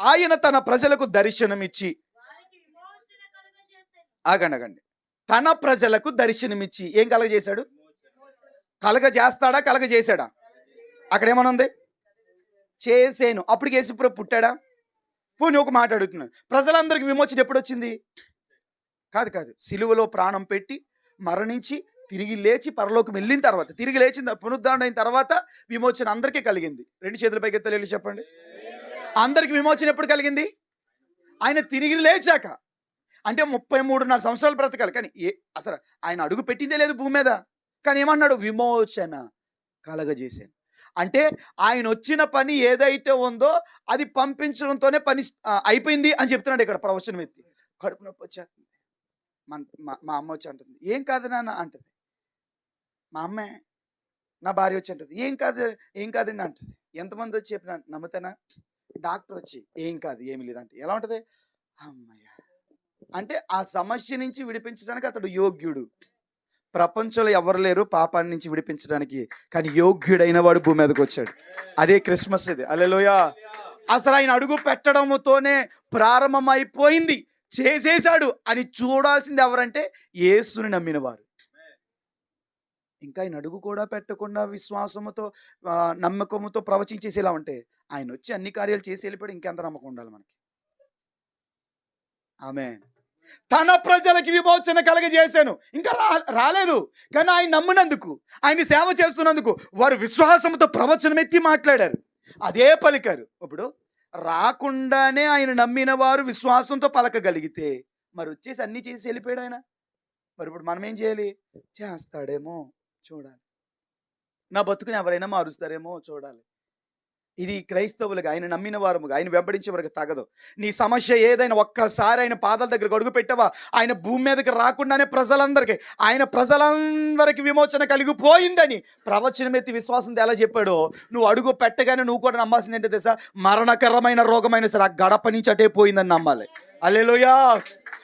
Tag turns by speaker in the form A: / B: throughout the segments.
A: ఆయన తన ప్రజలకు దర్శనమిచ్చి ఆగండి తన ప్రజలకు దర్శనమిచ్చి ఏం కలగజేశాడు? కలగ చేస్తాడా కలగ చేశాడా అక్కడ ఏమనుంది చేసేను. అప్పుడు యేసుప్రభు పుట్టాడా? పోనీ ఒక మాట అడుగుతున్నాను. ప్రజలందరికీ విమోచన ఎప్పుడు వచ్చింది కాదు కాదు. సిలువలో ప్రాణం పెట్టి మరణించి తిరిగి లేచి పరలోకం వెళ్ళిన తర్వాత తిరిగి లేచిన పునరుద్ధరణ అయిన తర్వాత విమోచన అందరికీ కలిగింది. రెండు చేతుల పైకి తెలియదు చెప్పండి. అందరికి విమోచన ఎప్పుడు కలిగింది? ఆయన తిరిగి లేచాక. అంటే ముప్పై మూడున్నర సంవత్సరాలు బ్రతకాలి. కానీ ఏ అసలు ఆయన అడుగు పెట్టిందే లేదు భూమి మీద. కానీ ఏమన్నాడు? విమోచన కలగజేశాను. అంటే ఆయన వచ్చిన పని ఏదైతే ఉందో అది పంపించడంతోనే పని అయిపోయింది అని చెప్తున్నాడు ఇక్కడ ప్రవచన వ్యక్తి. కడుపు నొప్పి వచ్చేస్తుంది. మన మా అమ్మ వచ్చి అంటుంది. ఏం కాదు నాన్న అంటది. మా అమ్మే నా భార్య వచ్చి అంటది. ఏం కాదు ఏం కాదండి అంటది. ఎంతమంది వచ్చి చెప్పిన నమ్ముతానా? డాక్టర్ వచ్చి ఏం కాదు ఏమి లేదంటే. ఎలా ఉంటుంది? అమ్మయ్య! అంటే ఆ సమస్య నుంచి విడిపించడానికి అతడు యోగ్యుడు. ప్రపంచంలో ఎవరు లేరు పాపాన్ని నుంచి విడిపించడానికి కానీ యోగ్యుడైన వాడు భూమి మీదకి వచ్చాడు అదే క్రిస్మస్ ఇది. అలెలోయ అసలు ఆయన అడుగు పెట్టడంతోనే ప్రారంభమైపోయింది. చేసేశాడు అని చూడాల్సింది ఎవరంటే యేసుని నమ్మిన వారు ఇంకా ఆయన అడుగు కూడా పెట్టకుండా విశ్వాసముతో నమ్మకముతో ప్రవచించేసేలా ఉంటే ఆయన వచ్చి అన్ని కార్యాలు చేసి వెళ్ళిపోయాడు. ఇంకెంత నమ్మకం ఉండాలి మనకి? ఆమె తన ప్రజలకి విమోచన కలగజేశాను. ఇంకా రా రాలేదు. కానీ ఆయన నమ్మినందుకు ఆయన సేవ చేస్తున్నందుకు వారు విశ్వాసంతో ప్రవచనం ఎత్తి మాట్లాడారు. అదే పలికారు. ఇప్పుడు రాకుండానే ఆయన నమ్మిన వారు విశ్వాసంతో పలకగలిగితే మరి వచ్చేసి అన్ని చేసి వెళ్ళిపోయాడు ఆయన. మరి ఇప్పుడు మనం ఏం చేయాలి? చేస్తాడేమో. చూడాలి. నా బతుకుని ఎవరైనా మారుస్తారేమో చూడాలి. ఇది క్రైస్తవులుగా ఆయన నమ్మిన వారముగా ఆయన వెంబడించే వరకు తగదు. నీ సమస్య ఏదైనా ఒక్కసారి ఆయన పాదాల దగ్గర అడుగు పెట్టావా? ఆయన భూమి మీదకి రాకుండానే ప్రజలందరికీ ఆయన ప్రజలందరికీ విమోచన కలిగిపోయిందని ప్రవచనం ఎత్తి విశ్వాసం ఎలా చెప్పాడో నువ్వు అడుగు పెట్టగానే నువ్వు కూడా నమ్మాల్సింది ఏంటో తెలుసా? మరణకరమైన రోగమైన సరే ఆ గడప నుంచి అటే పోయిందని నమ్మాలి. అల్లెలుయా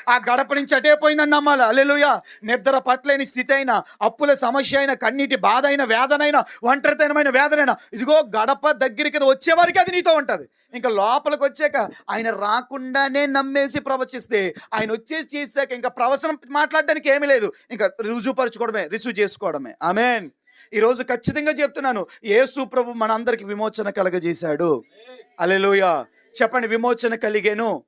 A: ఆ గడప నుంచి అటే పోయిందని నమ్మాలి. అల్లెలుయ నిద్ర పట్లేని స్థితి అయినా అప్పుల సమస్య అయినా కన్నీటి బాధ అయినా వేదనైనా ఒంటరితనమైన వేదనైనా ఇదిగో గడప దగ్గరికి వచ్చేవారికి అది నీతో ఉంటుంది. ఇంకా లోపలికి వచ్చాక ఆయన రాకుండానే నమ్మేసి ప్రవచిస్తే ఆయన వచ్చేసి చేశాక ఇంకా ప్రవచనం మాట్లాడడానికి ఏమీ లేదు. ఇంకా రుజువుపరచుకోవడమే రిసీవ్ చేసుకోవడమే. ఆమెన్. ఈరోజు ఖచ్చితంగా చెప్తున్నాను యేసు ప్రభు మనందరికి విమోచన కలగజేశాడు. అలెలుయ చెప్పండి విమోచన కలిగేను.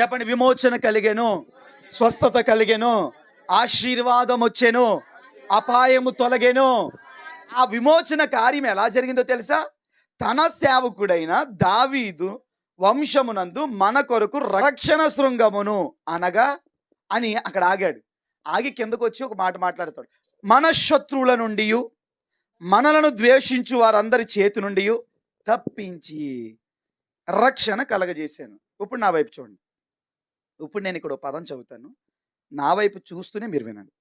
A: చెప్పండి విమోచన కలిగాను స్వస్థత కలిగాను ఆశీర్వాదం వచ్చేను అపాయము తొలగాను. ఆ విమోచన కార్యం ఎలా జరిగిందో తెలుసా? తన సేవకుడైన దావీదు వంశమునందు మన కొరకు రక్షణ శృంగమును అనగా అని అక్కడ ఆగాడు. ఆగి కిందకు వచ్చి ఒక మాట మాట్లాడతాడు. మన శత్రువుల నుండి మనలను ద్వేషించు వారందరి చేతి నుండి తప్పించి రక్షణ కలగజేశాను. ఇప్పుడు నా వైపు చూడండి. ఇప్పుడు నేను ఇక్కడ పదం చదువుతాను. నా వైపు చూస్తూనే మీరు వినండి.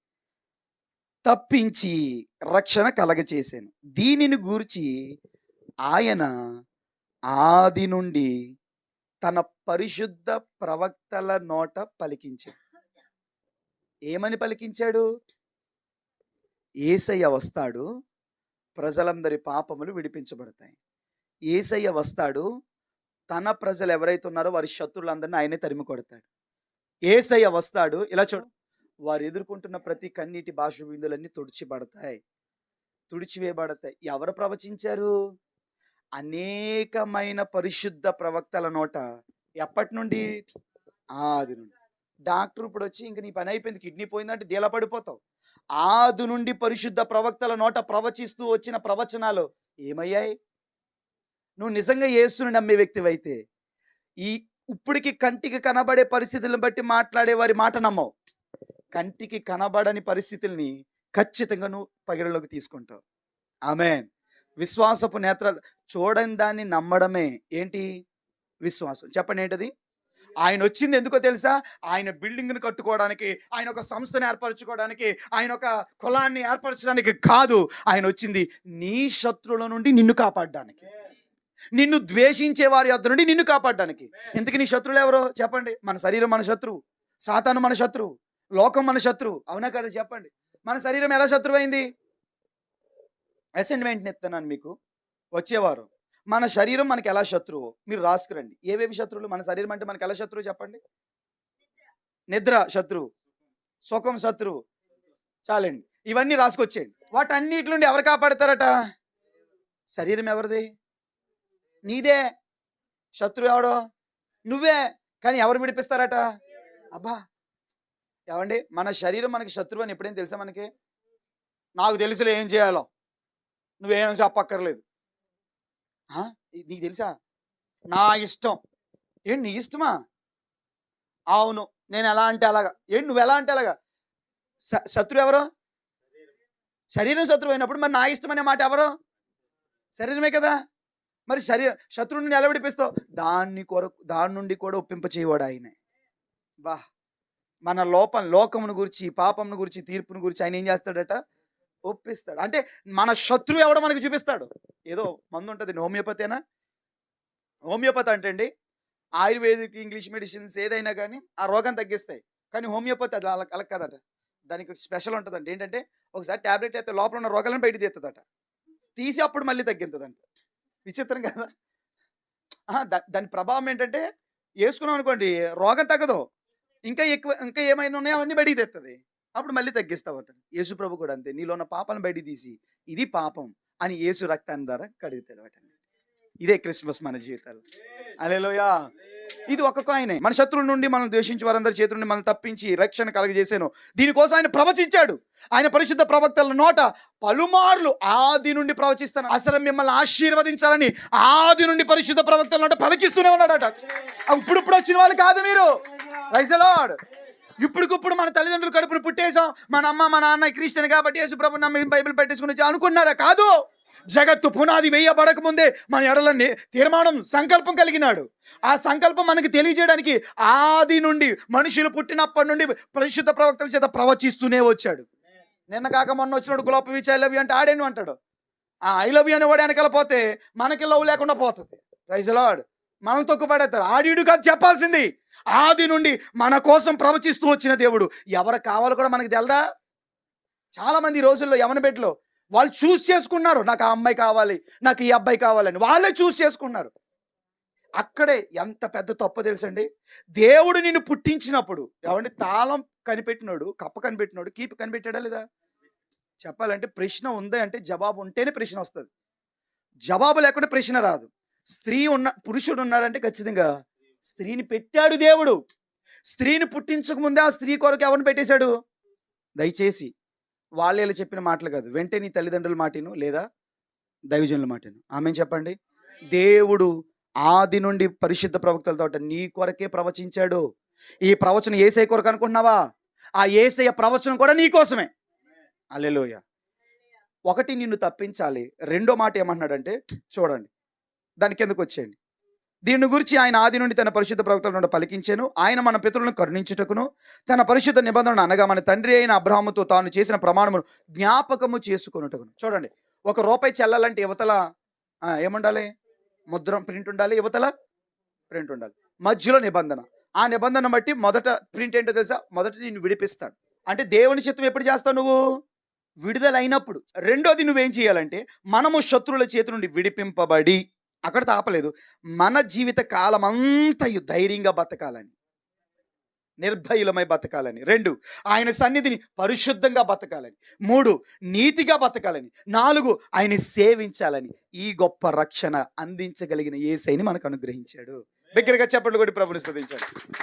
A: తప్పించి రక్షణ కలగచేశాను. దీనిని గూర్చి ఆయన ఆది నుండి తన పరిశుద్ధ ప్రవక్తల నోట పలికించాడు. ఏమని పలికించాడు? ఏసయ్య వస్తాడు ప్రజలందరి పాపములు విడిపించబడతాయి. ఏసయ్య వస్తాడు తన ప్రజలు ఎవరైతే ఉన్నారో వారి శత్రులందరినీ ఆయనే తరిమి కొడతాడు. ఏసయ్య వస్తాడు. ఇలా చూడు. వారు ఎదుర్కొంటున్న ప్రతి కన్నీటి భాష బిందులన్నీ తుడిచిబడతాయి తుడిచివేయబడతాయి. ఎవరు ప్రవచించారు? అనేకమైన పరిశుద్ధ ప్రవక్తల నోట. ఎప్పటి నుండి? ఆది నుండి. డాక్టర్ ఇప్పుడు వచ్చి ఇంక నీ పని అయిపోయింది. కిడ్నీ పోయిందంటే డీలా పడిపోతావు. ఆది నుండి పరిశుద్ధ ప్రవక్తల నోట ప్రవచిస్తూ వచ్చిన ప్రవచనాలు ఏమయ్యాయి? నువ్వు నిజంగా యేసుని నమ్మే వ్యక్తివైతే ఈ ఇప్పటికి కంటికి కనబడే పరిస్థితులను బట్టి మాట్లాడే వారి మాట నమ్మవు. కంటికి కనబడని పరిస్థితుల్ని ఖచ్చితంగా నువ్వు పగిరలోకి తీసుకుంటావు. ఆమె విశ్వాసపు నేత్ర చూడని దాన్ని నమ్మడమే ఏంటి? విశ్వాసం. చెప్పండి ఏంటది? ఆయన వచ్చింది ఎందుకో తెలుసా? ఆయన బిల్డింగ్ని కట్టుకోవడానికి ఆయన ఒక సంస్థను ఏర్పరచుకోవడానికి ఆయన ఒక కులాన్ని ఏర్పరచడానికి కాదు. ఆయన వచ్చింది నీ శత్రువుల నుండి నిన్ను కాపాడడానికి. నిన్ను ద్వేషించే వారి యొద్ద నుండి నిన్ను కాపాడడానికి. ఇంతకీ నీ శత్రువులు ఎవరో? చెప్పండి. మన శరీరం మన శత్రువు. సాతాను మన శత్రువు. లోకం మన శత్రువు. అవునా కదా? చెప్పండి. మన శరీరం ఎలా శత్రువు అయింది అసైన్మెంట్ని ఇస్తున్నాను మీకు. వచ్చేవారు. మన శరీరం మనకి ఎలా శత్రువు మీరు రాసుకురండి. ఏవేవి శత్రువులు? మన శరీరం అంటే మనకి ఎలా శత్రువు చెప్పండి? నిద్ర శత్రువు. సుఖం శత్రువు. చాలండి. ఇవన్నీ రాసుకొచ్చేయండి. వాటన్నిటి నుండి ఎవరు కాపాడతారట? శరీరం ఎవరిది? నీదే. శత్రువు ఎవడో? నువ్వే. కానీ ఎవరు విడిపిస్తారట? అబ్బా! ఏమండి? మన శరీరం మనకి శత్రువు అని ఎప్పుడేం తెలుసా మనకి? నాకు తెలుసులే ఏం చేయాలో. నువ్వేం చెప్పక్కర్లేదు. నీకు తెలుసా? నా ఇష్టం. ఏంటి నీ ఇష్టమా? అవును. నేను ఎలా అంటే అలాగా. ఏంటి నువ్వు ఎలా అంటే అలాగా? శత్రువు ఎవరు? శరీరం శత్రువు అయినప్పుడు మరి నా ఇష్టం అనే మాట ఎవరు? శరీరమే కదా? మరి శరీర శత్రువుని నిలబడిపిస్తావు? దాన్ని కొరకు దాని నుండి కూడా ఒప్పింప చేయవాడు ఆయనే. వా మన లోపం లోకమును గురించి పాపమును గురించి తీర్పును గురించి ఆయన ఏం చేస్తాడట? ఒప్పిస్తాడు. అంటే మన శత్రువు ఎవడో మనకి చూపిస్తాడు. ఏదో మందు ఉంటుంది హోమియోపతేనా? హోమియోపతి అంటే అండి ఆయుర్వేదిక్ ఇంగ్లీష్ మెడిసిన్స్ ఏదైనా కానీ ఆ రోగం తగ్గిస్తాయి. కానీ హోమియోపతి అది అలా అలా కదట. దానికి స్పెషల్ ఉంటుందండి. ఏంటంటే ఒకసారి టాబ్లెట్ అయితే లోపల ఉన్న రోగాలను బయట తీస్తుందట తీసి అప్పుడు మళ్ళీ తగ్గింతుందంట. విచిత్రం కదా. దాని ప్రభావం ఏంటంటే వేసుకున్నాం అనుకోండి రోగం తగ్గదు. ఇంకా ఎక్కువ ఇంకా ఏమైనా ఉన్నాయో అవన్నీ బయటికి తెస్తుంది అప్పుడు మళ్ళీ తగ్గిస్తావట యేసు ప్రభు కూడా అంతే. నీలో ఉన్న పాపాలను బయటికి తీసి ఇది పాపం అని యేసు రక్తాన్ని ద్వారా కడుగుతాడు వాటండి ఇదే క్రిస్మస్ మన జీవితాలు అలేలోయా ఇది ఒక కాయనే. మన శత్రువుల నుండి మనం ద్వేషించి వారందరి చేతుల నుండి మనం తప్పించి రక్షణ కలగజేసాను. దీనికోసం ఆయన ప్రవచించాడు. ఆయన పరిశుద్ధ ప్రవక్తల నోట పలుమార్లు ఆది నుండి ప్రవచిస్తాను. అసలు మిమ్మల్ని ఆశీర్వదించాలని ఆది నుండి పరిశుద్ధ ప్రవక్తల నోట పలికిస్తూనే ఉన్నాడట. ఇప్పుడిప్పుడు వచ్చిన వాళ్ళు కాదు మీరు. రైసలాడ్ ఇప్పుడుకిప్పుడు మన తల్లిదండ్రులు కడుపును పుట్టేశాం. మన అమ్మ మా నాన్న క్రిస్టియన్ కాబట్టి యేసు ప్రభు నమ్మి బైబిల్ పెట్టేసుకుని అనుకున్నారా? కాదు. జగత్తు పునాది వేయబడక ముందే మన ఎడలన్నీ తీర్మానం సంకల్పం కలిగినాడు. ఆ సంకల్పం మనకి తెలియజేయడానికి ఆది నుండి మనుషులు పుట్టినప్పటి నుండి పరిశుద్ధ ప్రవక్తల చేత ప్రవచిస్తూనే వచ్చాడు. నిన్న కాక మొన్న వచ్చినాడు గులాబీ విచ్ ఐ లవ్ యూ అంటే ఆడేను అంటాడు? ఆ ఐ లవ్ యూ అని వాడు వెనకాల మనకి లవ్ లేకుండా పోతుంది. రైజలాడ్ మనల్ని తొక్కుపడేస్తారు ఆడిడు కాదు చెప్పాల్సింది. ఆది నుండి మన కోసం ప్రవచిస్తూ వచ్చిన దేవుడు. ఎవరు కావాలో కూడా మనకి తెలదా? చాలా మంది రోజుల్లో యవన బిడ్డలు వాళ్ళు చూస్ చేసుకున్నారు. నాకు ఆ అమ్మాయి కావాలి నాకు ఈ అబ్బాయి కావాలని వాళ్ళే చూస్ చేసుకున్నారు. అక్కడే ఎంత పెద్ద తప్పు తెలుసండి? దేవుడు నిన్ను పుట్టించినప్పుడు ఏమంటే తాళం కనిపెట్టినాడు కప్ప కనిపెట్టినాడు కీపు కనిపెట్టాడా లేదా? చెప్పాలంటే ప్రశ్న ఉంది అంటే జవాబు ఉంటేనే ప్రశ్న వస్తుంది. జవాబు లేకుండా ప్రశ్న రాదు. స్త్రీ ఉన్న పురుషుడు ఉన్నాడంటే ఖచ్చితంగా స్త్రీని పెట్టాడు దేవుడు. స్త్రీని పుట్టించక ముందే ఆ స్త్రీ కొరకు ఎవరిని పెట్టేశాడు? దయచేసి వాళ్ళు చెప్పిన మాటలు కాదు. వెంటనే నీ తల్లిదండ్రుల మాటను లేదా దైవజనుల మాటను. ఆమె చెప్పండి? దేవుడు ఆది నుండి పరిశుద్ధ ప్రవక్తలతో నీ కొరకే ప్రవచించాడు. ఈ ప్రవచనం ఏసై కొరకు అనుకుంటున్నావా? ఆ ఏసయ్య ప్రవచనం కూడా నీ కోసమే. అల్లెలోయ ఒకటి నిన్ను తప్పించాలి. రెండో మాట ఏమంటున్నాడంటే చూడండి. దాని కిందకు వచ్చేయండి. దీని గురించి ఆయన ఆది నుండి తన పరిశుద్ధ ప్రవక్తల నుండి పలికించాను. ఆయన మన పితరులను కరుణించుటకును తన పరిశుద్ధ నిబంధనను అనగా మన తండ్రి అయిన అబ్రాహముతో తాను చేసిన ప్రమాణమును జ్ఞాపకము చేసుకొనుటకును. చూడండి ఒక రూపాయి చెల్లాలంటే యువతల ఏముండాలి? ముద్ర ప్రింట్ ఉండాలి యువతల? ప్రింట్ ఉండాలి. మధ్యలో నిబంధన. ఆ నిబంధన బట్టి మొదట ప్రింట్ ఏంటో తెలుసా? మొదట నేను విడిపిస్తాను అంటే దేవుని చిత్తం ఎప్పుడు చేస్తావు నువ్వు? విడుదలైనప్పుడు. రెండోది నువ్వేం చేయాలంటే మనము శత్రువుల చేతి నుండి విడిపింపబడి అక్కడ తాపలేదు. మన జీవిత కాలం అంతయు ధైర్యంగా బతకాలని. నిర్భయులమై బతకాలని. రెండు ఆయన సన్నిధిని పరిశుద్ధంగా బతకాలని. మూడు నీతిగా బతకాలని. నాలుగు ఆయన సేవించాలని. ఈ గొప్ప రక్షణ అందించగలిగిన ఏసైని మనకు అనుగ్రహించాడు. దగ్గరగా చెప్పండి కూడా ప్రభుని స్తుతించాడు